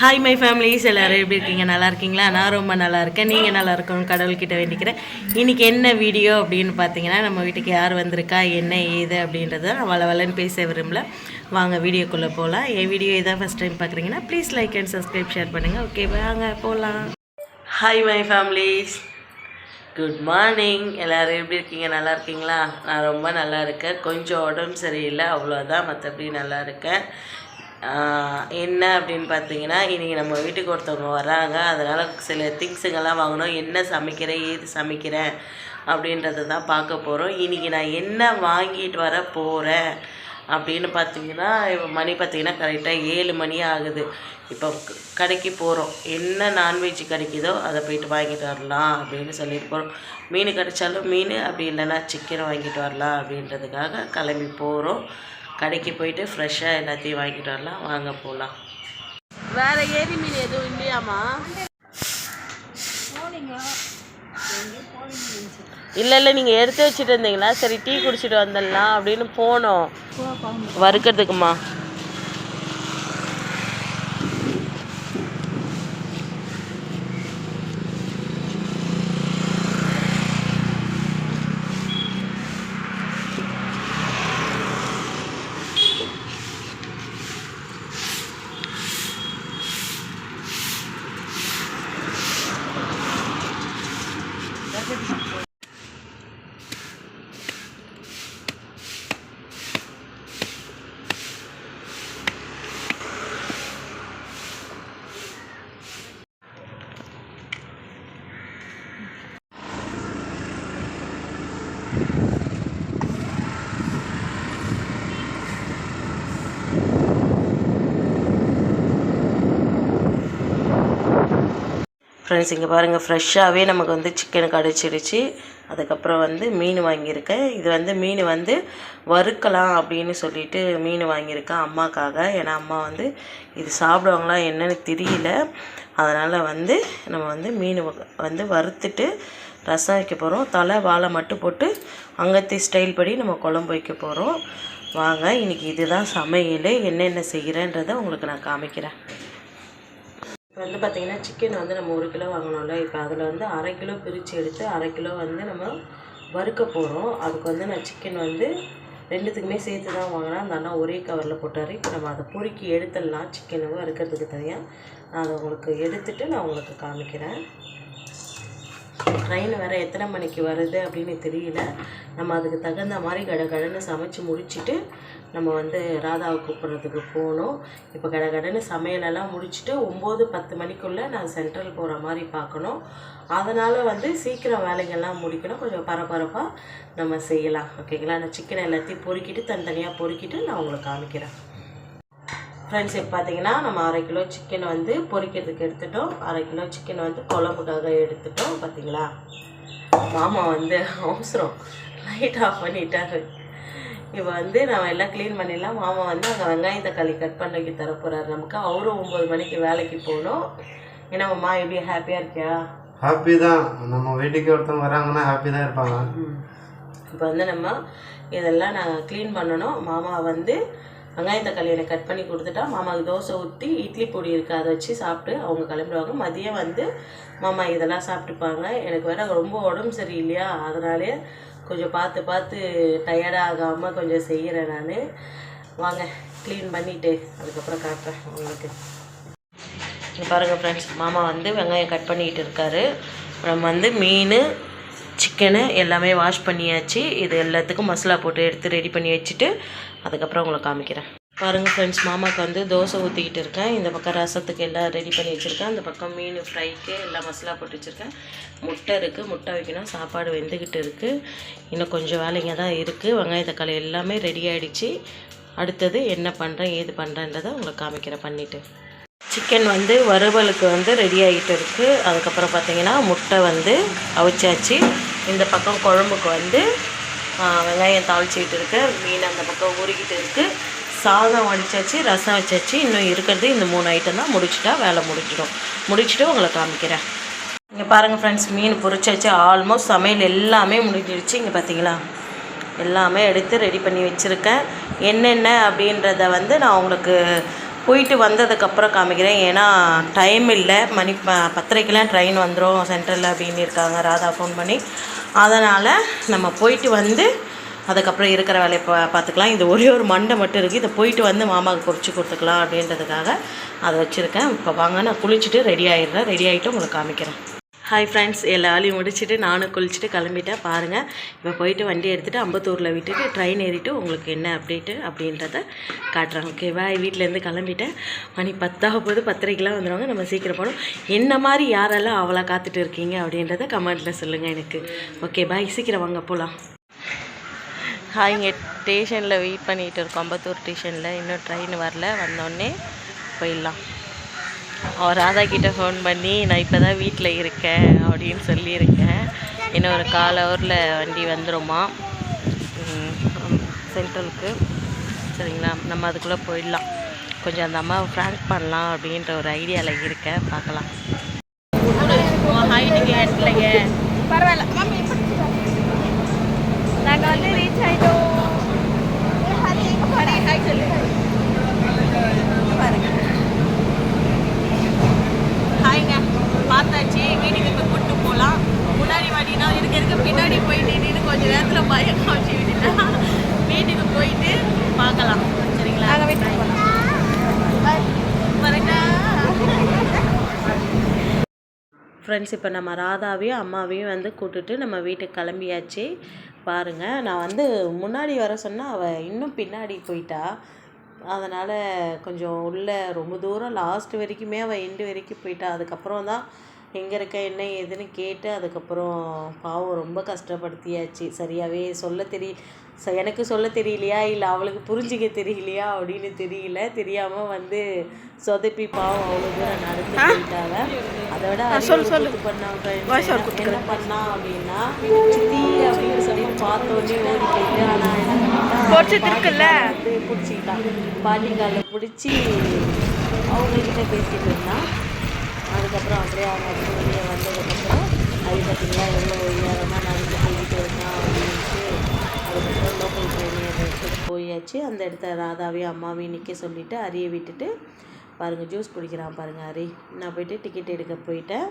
Hi my families எல்லோரும் எப்படி இருக்கீங்க? நல்லா இருக்கீங்களா? நான் ரொம்ப நல்லா இருக்கேன். நீங்கள் நல்லா இருக்கணும். கடவுள்கிட்ட வேண்டிக்கிறேன். இன்றைக்கி என்ன வீடியோ அப்படின்னு பார்த்தீங்கன்னா நம்ம வீட்டுக்கு யார் வந்திருக்கா? என்ன ஏது அப்படின்றத நான் வள வளன்னு பேச விரும்பல. வாங்க வீடியோக்குள்ளே போகலாம் என் வீடியோ இதான் ஃபஸ்ட் டைம் பார்க்குறீங்கன்னா please like and subscribe share பண்ணுங்கள் ஓகே வாங்க போகலாம் hi my families good morning எல்லோரும் எப்படி இருக்கீங்க? நல்லா இருக்கீங்களா? நான் ரொம்ப நல்லா இருக்கேன். கொஞ்சம் உடம்பு சரியில்லை. அவ்வளோதான் மற்றபடி நல்லா இருக்கேன். என்ன அப்படின்னு பார்த்தீங்கன்னா இன்றைக்கி நம்ம வீட்டுக்கு ஒருத்தவங்க வராங்க. அதனால் சில திங்ஸுங்கெல்லாம் வாங்கணும். என்ன சமைக்கிறேன்? ஏது சமைக்கிறேன்? அப்படின்றத தான் பார்க்க போகிறோம் இன்றைக்கி நான் என்ன வாங்கிட்டு வர போகிறேன் அப்படின்னு பார்த்தீங்கன்னா இப்போ மணி பார்த்தீங்கன்னா கரெக்டாக ஏழு மணி ஆகுது. இப்போ கடைக்கு போகிறோம் என்ன நான்வெஜ் கிடைக்குதோ அதை போயிட்டு வாங்கிட்டு வரலாம் அப்படின்னு சொல்லிட்டு போகிறோம் மீன் கிடைச்சாலும் மீன் அப்படி இல்லைன்னா சிக்கன் வாங்கிட்டு வரலாம் அப்படின்றதுக்காக கிளம்பி போகிறோம் கடைக்கு போயிட்டு ஃப்ரெஷ்ஷாக எல்லாத்தையும் வாங்கிட்டு வரலாம். வாங்க போகலாம் வேற ஏரி மீன் எதுவும் இல்லையாம்மா? இல்லை இல்லை நீங்கள் எடுத்து வச்சுட்டு இருந்தீங்களா? சரி டீ குடிச்சிட்டு வந்துடலாம் அப்படின்னு போனோம். வறுக்கிறதுக்குமா? ஃப்ரெண்ட்ஸ் இங்கே பாருங்கள் ஃப்ரெஷ்ஷாகவே நமக்கு வந்து சிக்கன் கிடச்சிடுச்சு. அதுக்கப்புறம் வந்து மீன் வாங்கியிருக்கேன். இது வந்து மீன் வந்து வறுக்கலாம் அப்படின்னு சொல்லிட்டு மீன் வாங்கியிருக்கேன் அம்மாக்காக. ஏன்னா அம்மா வந்து இது சாப்பிடுவாங்களா என்னன்னு தெரியல. அதனால் வந்து நம்ம வந்து மீன் வ- வந்து வறுத்துட்டு ரசம் வைக்க போகிறோம் தலை வாழை மட்டும் போட்டு அங்கத்தி ஸ்டைல் படி நம்ம குழம்பு வைக்க போகிறோம் வாங்க இன்றைக்கி இதுதான் சமையல். என்னென்ன செய்கிறேன்றதை உங்களுக்கு நான் காமிக்கிறேன். இப்போ வந்து பார்த்திங்கன்னா சிக்கன் வந்து நம்ம ஒரு கிலோ வாங்கினோம்ல இப்போ அதில் வந்து அரை கிலோ பிரித்து எடுத்து அரை கிலோ வந்து நம்ம வறுக்க போகிறோம் அதுக்கு வந்து நான் சிக்கன் வந்து ரெண்டுத்துக்குமே சேர்த்து தான் வாங்கினேன். அந்த அண்ணா ஒரே கவரில் போட்டார். இப்போ நம்ம அதை பொறுக்கி எடுத்துடலாம். சிக்கனை வறுக்கிறதுக்கு தனியாக நான் அதை உங்களுக்கு எடுத்துகிட்டு நான் உங்களுக்கு காமிக்கிறேன். ட்ரெயின் வேறு எத்தனை மணிக்கு வருது அப்படின்னு தெரியல. நம்ம அதுக்கு தகுந்த மாதிரி கட கடன்னு சமைச்சு முடிச்சுட்டு நம்ம வந்து ராதாவை கூப்பிட்றதுக்கு போகணும் இப்போ கட கடன்னு சமையலெல்லாம் முடிச்சுட்டு ஒம்பது பத்து மணிக்குள்ளே நான் சென்ட்ரல் போகிற மாதிரி பார்க்கணும். அதனால் வந்து சீக்கிரம் வேலைகள்லாம் முடிக்கணும். கொஞ்சம் பரபரப்பாக நம்ம செய்யலாம். ஓகேங்களா? நான் சிக்கன் எல்லாத்தையும் பொறுக்கிட்டு தனித்தனியாக பொறுக்கிட்டு நான் உங்களுக்கு காமிக்கிறேன். ஃப்ரெண்ட்ஸ் இப்போ பார்த்தீங்கன்னா நம்ம அரை கிலோ சிக்கன் வந்து பொரிக்கிறதுக்கு எடுத்துட்டோம். அரை கிலோ சிக்கன் வந்து குழம்புக்காக எடுத்துட்டோம் பார்த்தீங்களா மாமா வந்து அவசரம். லைட் ஆஃப் பண்ணிட்டாரு. இப்போ வந்து நம்ம எல்லாம் க்ளீன் பண்ணிடலாம். மாமா வந்து அங்கே வெங்காயம் தக்காளி கட் பண்ணி தர போகிறாரு நமக்கு. அவரும் ஒம்பது மணிக்கு வேலைக்கு போகணும். ஏன்னா அம்மா எப்படி ஹாப்பியாக இருக்கியா? ஹாப்பி தான். நம்ம வீட்டுக்கு ஒருத்தவங்க வராங்கன்னா ஹாப்பி தான் இருப்பாங்க. இப்போ வந்து நம்ம இதெல்லாம் நாங்கள் க்ளீன் பண்ணணும். மாமா வந்து வெங்காயம் தக்காளியில் கட் பண்ணி கொடுத்துட்டா மாமாவுக்கு தோசை ஊற்றி இட்லி பொடி இருக்குது அதை வச்சு சாப்பிட்டு அவங்க கிளம்பிடுவாங்க. மதியம் வந்து மாமா இதெல்லாம் சாப்பிட்டுப்பாங்க. எனக்கு வேற ரொம்ப உடம்பு சரியில்லையா அதனாலே கொஞ்சம் பார்த்து பார்த்து டயர்டாக ஆகாமல் கொஞ்சம் செய்கிறேன் நான். வாங்க க்ளீன் பண்ணிவிட்டு அதுக்கப்புறம் காட்டுறேன் உங்களுக்கு. பாருங்கள் ஃப்ரெண்ட்ஸ் மாமா வந்து வெங்காயம் கட் பண்ணிக்கிட்டு இருக்காரு. நம்ம வந்து மீன் சிக்கனு எல்லாமே வாஷ் பண்ணியாச்சு. இது எல்லாத்துக்கும் மசாலா போட்டு எடுத்து ரெடி பண்ணி வச்சுட்டு அதுக்கப்புறம் உங்களை காமிக்கிறேன். பாருங்கள் ஃப்ரெண்ட்ஸ் மாமாவுக்கு வந்து தோசை ஊற்றிக்கிட்டு இருக்கேன். இந்த பக்கம் ரசத்துக்கு எல்லாம் ரெடி பண்ணி வச்சுருக்கேன். அந்த பக்கம் மீன் ஃப்ரைக்கு எல்லாம் மசாலா போட்டு வச்சுருக்கேன். முட்டை இருக்குது முட்டை வைக்கணும். சாப்பாடு வெந்துக்கிட்டு இருக்குது இன்னும் கொஞ்சம் வேலைங்க தான் இருக்குது வெங்காய தக்காளி எல்லாமே ரெடி ஆகிடுச்சு அடுத்தது என்ன பண்ணுறேன் ஏது பண்ணுறேன்றதை உங்களுக்கு காமிக்கிறேன் பண்ணிவிட்டு சிக்கன் வந்து வறுவலுக்கு வந்து ரெடி ஆகிட்டு இருக்குது அதுக்கப்புறம் பார்த்தீங்கன்னா முட்டை வந்து அவிச்சாச்சு. இந்த பக்கம் குழம்புக்கு வந்து வெங்காயம் தாளிச்சிக்கிட்டு இருக்கு மீன் அந்த பக்கம் ஊறிக்கிட்டு இருக்குது சாதம் வடிச்சாச்சு ரசம் வச்சாச்சு இன்னும் இருக்கிறது இந்த மூணு ஐட்டம் தான். முடிச்சிட்டா வேலை முடிஞ்சிடும். முடிச்சுட்டு உங்களை காமிக்கிறேன். இங்கே பாருங்கள் ஃப்ரெண்ட்ஸ் மீன் பொறிச்சாச்சு ஆல்மோஸ்ட் சமையல் எல்லாமே முடிஞ்சிடுச்சு இங்கே பார்த்தீங்களா எல்லாமே எடுத்து ரெடி பண்ணி வச்சுருக்கேன். என்னென்ன அப்படின்றத வந்து நான் உங்களுக்கு போயிட்டு வந்ததுக்கப்புறம் காமிக்கிறேன். ஏன்னா டைம் இல்லை. மணி ப ட்ரெயின் வந்துடும் சென்ட்ரலில் அப்படின்னு இருக்காங்க. ராதா ஃபோன் பண்ணி. அதனால் நம்ம போயிட்டு வந்து அதுக்கப்புறம் இருக்கிற வேலையை பா பார்த்துக்கலாம். இது ஒரே ஒரு மண்டை மட்டும் இருக்குது இதை போயிட்டு வந்து மாமாவுக்கு பொறிச்சு கொடுத்துக்கலாம் அப்படின்றதுக்காக அதை வச்சுருக்கேன். இப்போ வாங்க நான் குளிச்சுட்டு ரெடி ஆகிடுறேன் ரெடி ஆகிட்டு உங்களுக்கு காமிக்கிறேன். ஹாய் ஃப்ரெண்ட்ஸ் எல்லா வேலையும் முடிச்சுட்டு நானும் குளிச்சுட்டு கிளம்பிட்டேன் பாருங்கள் இப்போ போயிட்டு வண்டி எடுத்துகிட்டு அம்பத்தூரில் விட்டுட்டு ட்ரெயின் ஏறிட்டு உங்களுக்கு என்ன அப்டேட்டு அப்படின்றத காட்டுறேன். ஓகேவா வீட்டிலேருந்து கிளம்பிட்டேன். மணி பத்தாக போது பத்தரைக்கெலாம் வந்துடுவாங்க நம்ம சீக்கிரம் போகணும். என்ன மாதிரி யாரெல்லாம் அவளா காத்துட்டு இருக்கீங்க அப்படின்றத கமெண்ட்டில் சொல்லுங்கள் எனக்கு. ஓகே பாய் சீக்கிரம் வாங்க போகலாம் ஹாய் இங்கே ஸ்டேஷனில் வெயிட் பண்ணிகிட்டு இருக்கோம். அம்பத்தூர் ஸ்டேஷனில் இன்னும் ட்ரெயின் வரல. வந்தோடனே போயிடலாம். அவர் ராதா கிட்ட ஃபோன் பண்ணி நான் இப்போ தான் வீட்டில் இருக்கேன் அப்படின்னு சொல்லியிருக்கேன். இன்னும் ஒரு கால் ஹவரில் வண்டி வந்துருமா? சென்ட்ரலுக்கு சரிங்களா? நம்ம அதுக்குள்ளே போயிடலாம். கொஞ்சம் அந்த அம்மாவை ஃப்ராங்க் பண்ணலாம் அப்படின்ற ஒரு ஐடியாவில் இருக்கேன். பார்க்கலாம். நீங்கள் இடத்துலங்க பரவாயில்ல. நாங்கள் வந்து ரீச் ஆகிட்டோம் ஹரி ஹாய் சொல்லு பாருங்க ஹாய்ங்க பார்த்தாச்சு வீட்டுக்கு இப்போ கூட்டு போகலாம் முன்னாடி வாட்டினா இருக்க இருக்க பின்னாடி போயிட்டு நின்று கொஞ்சம் நேரத்தில் பயம் காமிச்சு விட்டுட்டா வீட்டுக்கு போயிட்டு பார்க்கலாம் சரிங்களா நாங்கள் வீட்டுக்கு போகலாம் பாருங்க ஃப்ரெண்ட்ஸ் இப்போ நம்ம ராதாவையும் அம்மாவையும் வந்து கூட்டுட்டு நம்ம வீட்டுக்கு கிளம்பியாச்சு. பாருங்கள் நான் வந்து முன்னாடி வர சொன்னால் அவள் இன்னும் பின்னாடி போயிட்டா. அதனால் கொஞ்சம் உள்ளே ரொம்ப தூரம் லாஸ்ட் வரைக்குமே அவள் எண்டு வரைக்கும் போயிட்டா. அதுக்கப்புறம் தான் எங்கே இருக்க என்ன ஏதுன்னு கேட்டு அதுக்கப்புறம் பாவம் ரொம்ப கஷ்டப்படுத்தியாச்சு. சரியாகவே சொல்ல தெரிய ச எனக்கு சொல்ல தெரியலையா? இல்லை அவளுக்கு புரிஞ்சிக்க தெரியலையா? அப்படின்னு தெரியல. தெரியாமல் வந்து சொதப்பி பாவம் அவ்வளோ தூரம் நடந்து போயிட்டாங்க. அதை விட அறிவு பண்ணாங்க என்ன பண்ணா அப்படின்னா சித்தி அப்படின்னு சொல்லி பார்த்த உடனே ஓடி போயிட்டு ஆனால் என்ன? வந்து பிடிச்சிக்கிட்டான் பாட்டி காலில் பிடிச்சி அவங்கக்கிட்ட பேசிட்டு இருந்தான். அதுக்கப்புறம் அப்படியே அவங்க அப்படி வெளியே வந்ததுக்கப்புறம் அது பார்த்தீங்களா எவ்வளோ நேரமாக நடந்து போயிட்டு இருக்கான் அப்படின்ட்டு அதுக்கப்புறம் லோக்கல் ட்ரெயின் எடுத்துகிட்டு போயாச்சு. அந்த இடத்த ராதாவையும் அம்மாவையும் நிற்க சொல்லிவிட்டு அரிய விட்டுட்டு பாருங்கள் ஜூஸ் குடிக்கிறான் பாருங்கள் ஹரி நான் போயிட்டு டிக்கெட் எடுக்க போயிட்டேன்.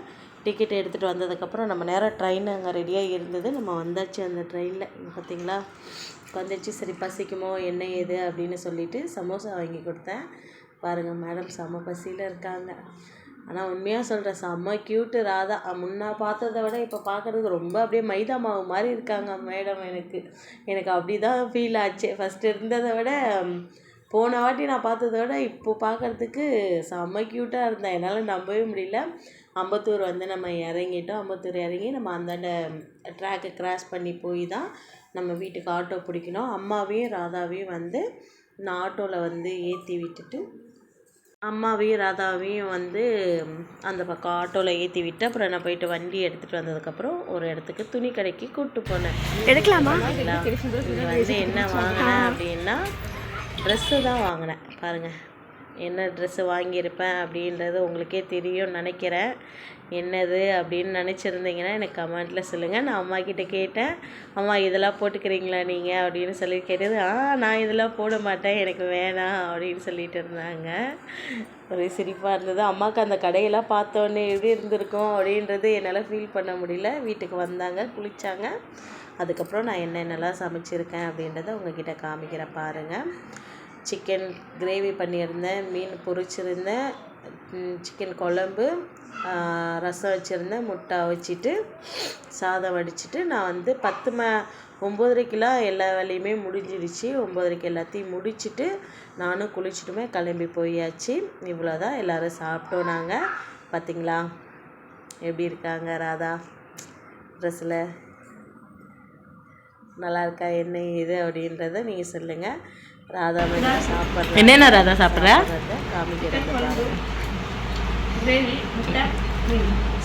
டிக்கெட் எடுத்துகிட்டு வந்ததுக்கப்புறம் நம்ம நேராக ட்ரெயின் அங்கே ரெடியாக இருந்தது. நம்ம வந்தாச்சு அந்த ட்ரெயினில் பார்த்தீங்களா? வந்துச்சு. சரி பசிக்குமோ என்ன ஏது அப்படின்னு சொல்லிட்டு சமோசா வாங்கி கொடுத்தேன். பாருங்கள் மேடம் செம்ம பசியில் இருக்காங்க. ஆனால் உண்மையாக சொல்கிறேன் செம்ம க்யூட்டு ராதா. முன்னே பார்த்தத பார்த்ததை விட இப்போ பார்க்குறதுக்கு ரொம்ப அப்படியே மைதா மாவு மாதிரி இருக்காங்க மேடம் எனக்கு. எனக்கு அப்படி தான் ஃபீல் ஆச்சு. ஃபஸ்ட்டு இருந்ததை விட போன வாட்டி நான் பார்த்ததை விட இப்போ பார்க்குறதுக்கு செம்ம க்யூட்டாக இருந்தேன். என்னால் நம்பவே முடியல. அம்பத்தூர் வந்து நம்ம இறங்கிட்டோம். அம்பத்தூர் இறங்கி நம்ம அந்தாண்ட ட்ராக்கை கிராஸ் பண்ணி போய் தான் நம்ம வீட்டுக்கு ஆட்டோ பிடிக்கணும். அம்மாவையும் ராதாவையும் வந்து நான் ஆட்டோவில் வந்து ஏற்றி விட்டுட்டு அம்மாவையும் ராதாவையும் வந்து அந்த பக்கம் ஆட்டோவில் ஏற்றி விட்டு அப்புறம் நான் போயிட்டு வண்டி எடுத்துகிட்டு வந்ததுக்கப்புறம் ஒரு இடத்துக்கு துணி கடைக்கு கூப்பிட்டு போனேன். எடுக்கலாமா? வந்து என்ன வாங்கினேன் அப்படின்னா ட்ரெஸ்ஸு தான் வாங்கினேன். பாருங்கள் என்ன ட்ரெஸ்ஸு வாங்கியிருப்பேன் அப்படின்றது உங்களுக்கே தெரியும்னு நினைக்கிறேன். என்னது அப்படின்னு நினச்சிருந்தீங்கன்னா எனக்கு கமெண்ட்டில் சொல்லுங்கள் நான் அம்மாக்கிட்ட கேட்டேன். அம்மா இதெல்லாம் போட்டுக்கிறீங்களா நீங்கள் அப்படின்னு சொல்லி கேட்டது. ஆ நான் இதெல்லாம் போட மாட்டேன். எனக்கு வேணாம். அப்படின்னு சொல்லிட்டு இருந்தாங்க. ஒரு சிரிப்பாக இருந்தது. அம்மாவுக்கு அந்த கடையெல்லாம் பார்த்தோன்னே எப்படி இருந்திருக்கும்? அப்படின்றது என்னால் ஃபீல் பண்ண முடியல. வீட்டுக்கு வந்தாங்க குளித்தாங்க அதுக்கப்புறம் நான் என்னென்னலாம் சமைச்சிருக்கேன் அப்படின்றத உங்ககிட்ட காமிக்கிறேன் பாருங்கள் சிக்கன் கிரேவி பண்ணியிருந்தேன் மீன் பொரிச்சிருந்தேன் சிக்கன் குழம்பு ரசம் வச்சுருந்தேன் முட்டை வச்சுட்டு சாதம் வடிச்சிட்டு நான் வந்து பத்து ம ஒம்போதரைக்கெலாம் எல்லா வேலையுமே முடிஞ்சிடுச்சு ஒம்போதரைக்கு எல்லாத்தையும் முடிச்சுட்டு நானும் குளிச்சுட்டுமே கிளம்பி போயாச்சு. இவ்வளோ தான் எல்லோரும் சாப்பிட்டோம் நாங்கள் பார்த்தீங்களா எப்படி இருக்காங்க ராதா? ட்ரெஸ்ஸில் நல்லா இருக்கா? என்ன இது அப்படின்றத நீங்கள் சொல்லுங்கள் ராதா சாப்பிட்ற என்னென்ன ராதா சாப்பிட்ற.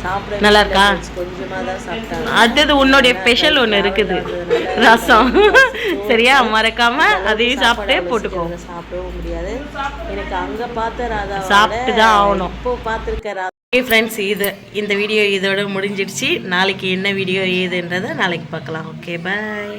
சாப்பிட நல்லா இருக்கா? கொஞ்சமாக தான் சாப்பிட்டாங்க. அடுத்தது உன்னுடைய ஸ்பெஷல் ஒன்று இருக்குது. ரசம். சரியா? மறக்காம அதையும் சாப்பிட்டே போட்டுக்கோ. சாப்பிடவும் முடியாது. எனக்கு அங்கே பார்த்த ராதா சாப்பிட்டு தான் ஆகணும். இப்போ பார்த்துருக்க ராதா ஓகே ஃப்ரெண்ட்ஸ் இது இந்த வீடியோ இதோட முடிஞ்சிடுச்சு. நாளைக்கு என்ன வீடியோ ஏதுன்றதை நாளைக்கு பார்க்கலாம். Okay bye